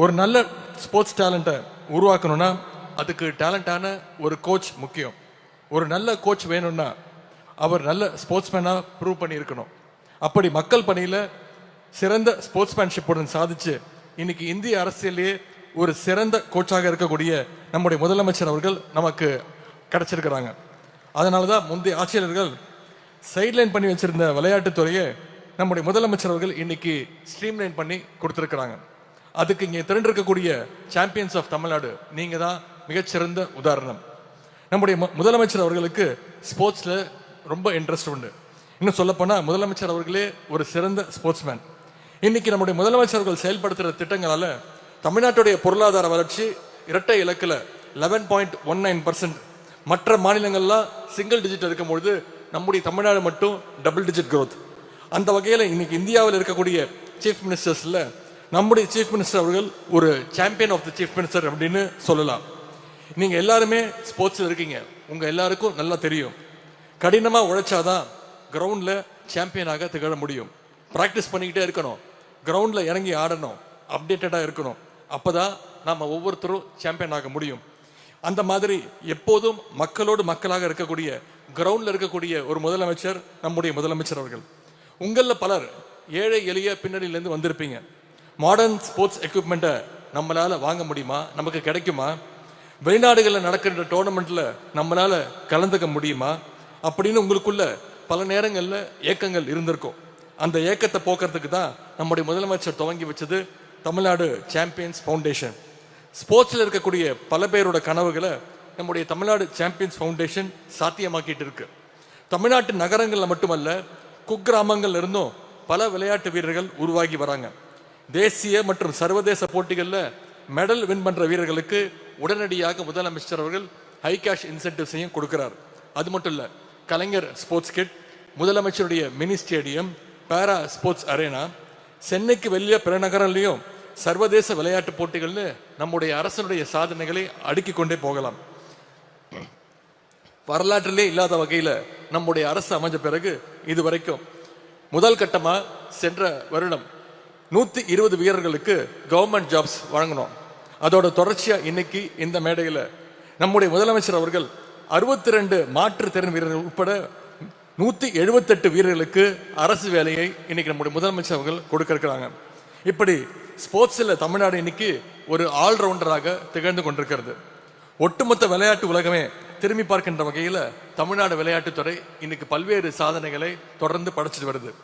ஒரு நல்ல ஸ்போர்ட்ஸ் டேலண்ட்டை உருவாக்கணும்னா அதுக்கு டேலண்டான ஒரு கோச் முக்கியம். ஒரு நல்ல கோச் வேணும்னா அவர் நல்ல ஸ்போர்ட்ஸ்மேனாக ப்ரூவ் பண்ணியிருக்கணும். அப்படி மக்கள் பணியில் சிறந்த ஸ்போர்ட்ஸ்மேன்ஷிப்புடன் சாதிச்சு இன்னைக்கு இந்திய அரசியலே ஒரு சிறந்த கோச்சாக இருக்கக்கூடிய நம்முடைய முதலமைச்சர் அவர்கள் நமக்கு கிடைச்சிருக்கிறாங்க. அதனால தான் முந்தைய ஆட்சியாளர்கள் சைட்லைன் பண்ணி வச்சிருந்த விளையாட்டுத்துறையை நம்முடைய முதலமைச்சர் அவர்கள் இன்னைக்கு ஸ்ட்ரீம்லைன் பண்ணி கொடுத்துருக்குறாங்க. அதுக்கு இங்கே திரண்டிருக்கக்கூடிய சாம்பியன்ஸ் ஆஃப் தமிழ்நாடு நீங்க தான் மிகச்சிறந்த உதாரணம். நம்முடைய முதலமைச்சர் அவர்களுக்கு ஸ்போர்ட்ஸில் ரொம்ப இன்ட்ரெஸ்ட் உண்டு. இன்னும் சொல்லப்போனால் முதலமைச்சர் அவர்களே ஒரு சிறந்த ஸ்போர்ட்ஸ்மேன் இன்னைக்கு நம்முடைய முதலமைச்சர் அவர்கள் செயல்படுத்துகிற திட்டங்களால் தமிழ்நாட்டுடைய பொருளாதார வளர்ச்சி இரட்டை இலக்கில் eleven point one nine percent மற்ற மாநிலங்கள்லாம் சிங்கிள் டிஜிட் இருக்கும்பொழுது நம்முடைய தமிழ்நாடு மட்டும் டபுள் டிஜிட் க்ரோத் அந்த வகையில் இன்னைக்கு இந்தியாவில் இருக்கக்கூடிய சீஃப் மினிஸ்டர்ஸில் நம்முடைய சீஃப் மினிஸ்டர் அவர்கள் ஒரு champion of the chief minister அப்படின்னு சொல்லலாம். நீங்க எல்லாருமே ஸ்போர்ட்ஸில் இருக்கீங்க. உங்க எல்லாருக்கும் நல்லா தெரியும். கடினமாக உழைச்சாதான் கிரவுண்டில் சாம்பியனாக திகழ முடியும். ப்ராக்டிஸ் பண்ணிக்கிட்டே இருக்கணும். கிரவுண்டில் இறங்கி ஆடணும். அப்டேட்டடாக இருக்கணும். அப்போ தான் நாம் ஒவ்வொருத்தரும் சாம்பியன் ஆக முடியும். அந்த மாதிரி எப்போதும் மக்களோடு மக்களாக இருக்கக்கூடிய கிரவுண்டில் இருக்கக்கூடிய ஒரு முதலமைச்சர் நம்முடைய முதலமைச்சர் அவர்கள். உங்களில் பலர் ஏழை எளிய பின்னணியிலேருந்து வந்திருப்பீங்க. மாடர்ன் ஸ்போர்ட்ஸ் எக்யூப்மெண்ட்டை நம்மளால் வாங்க முடியுமா? நமக்கு கிடைக்குமா? வெளிநாடுகளில் நடக்கின்ற டோர்னமெண்ட்டில் நம்மளால கலந்துக்க முடியுமா? அப்படின்னு உங்களுக்குள்ள பல நேரங்களில் ஏக்கங்கள் இருந்திருக்கும். அந்த ஏக்கத்தை போக்குறதுக்கு தான் நம்முடைய முதலமைச்சர் துவங்கி வச்சது தமிழ்நாடு சாம்பியன்ஸ் ஃபவுண்டேஷன் ஸ்போர்ட்ஸில் இருக்கக்கூடிய பல பேரோட கனவுகளை நம்முடைய தமிழ்நாடு சாம்பியன்ஸ் ஃபவுண்டேஷன் சாத்தியமாக்கிட்டு இருக்கு. தமிழ்நாட்டு நகரங்களில் மட்டுமல்ல குக்கிராமங்கள்ல இருந்தும் பல விளையாட்டு வீரர்கள் உருவாகி வராங்க. தேசிய மற்றும் சர்வதேச போட்டிகளில் மெடல் வின் பண்ற வீரர்களுக்கு உடனடியாக முதலமைச்சர் அவர்கள் ஹை கேஷ் இன்சென்டிவ்ஸையும் கொடுக்கிறார். அது மட்டும் இல்ல கலைஞர் ஸ்போர்ட்ஸ் கிட் முதலமைச்சருடைய mini stadium para sports arena சென்னைக்கு வெளியே பிற நகரங்களையும் சர்வதேச விளையாட்டு போட்டிகள்னு நம்முடைய அரசனுடைய சாதனைகளை அடுக்கி கொண்டே போகலாம். வரலாற்றிலே இல்லாத வகையில் நம்முடைய அரசு அமைஞ்ச பிறகு இது வரைக்கும் முதல் கட்டமாக சென்ற வருடம் நூற்றி இருபது வீரர்களுக்கு கவர்மெண்ட் ஜாப்ஸ் வழங்கணும். அதோட தொடர்ச்சியாக இன்னைக்கு இந்த மேடையில் நம்முடைய முதலமைச்சர் அவர்கள் அறுபத்தி ரெண்டு மாற்றுத்திறன் வீரர்கள் உட்பட நூற்றி எழுபத்தெட்டு வீரர்களுக்கு அரசு வேலையை இன்னைக்கு நம்முடைய முதலமைச்சர் அவர்கள் கொடுக்க இருக்கிறாங்க இப்படி ஸ்போர்ட்ஸில் தமிழ்நாடு இன்னைக்கு ஒரு ஆல்ரவுண்டராக திகழ்ந்து கொண்டிருக்கிறது. ஒட்டுமொத்த விளையாட்டு உலகமே திரும்பி பார்க்கின்ற வகையில் தமிழ்நாடு விளையாட்டுத்துறை இன்னைக்கு பல்வேறு சாதனைகளை தொடர்ந்து படைச்சிட்டு வருது.